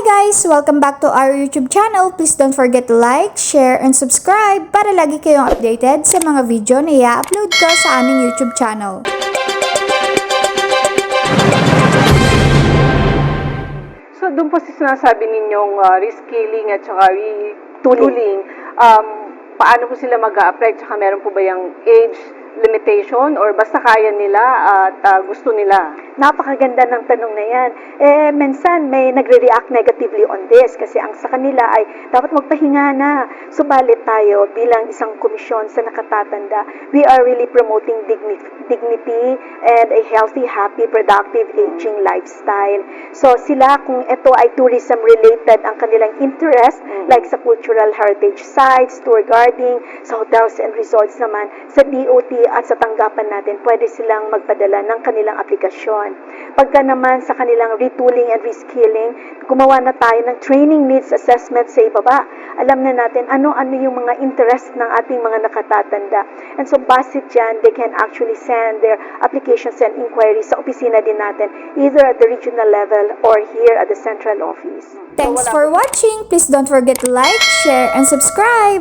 guys! Welcome back to our YouTube channel. Please don't forget to like, share, and subscribe para lagi kayong updated sa mga video na i-upload ko sa aming YouTube channel. So doon po sa sinasabi ninyong uh, reskilling at saka retooling, um, paano po sila mag apply Tsaka meron po ba yung age limitation or basta kaya nila at uh, gusto nila? Napakaganda ng tanong na yan. Eh, minsan may nagre-react negatively on this kasi ang sa kanila ay dapat magpahinga na. Subalit tayo bilang isang komisyon sa nakatatanda, we are really promoting digni- dignity and a healthy, happy, productive aging lifestyle. So sila kung ito ay tourism related ang kanilang interest like sa cultural heritage sites, tour guiding, sa hotels and resorts naman, sa DOT at sa tanggapan natin, pwede silang magpadala ng kanilang aplikasyon. Pagka naman sa kanilang retooling and reskilling, gumawa na tayo ng training needs assessment sa ibaba. Alam na natin ano-ano yung mga interest ng ating mga nakatatanda. And so, base dyan, they can actually send their applications and inquiries sa opisina din natin, either at the regional level or here at the central office. Thanks for watching! Please don't forget to like, share, and subscribe!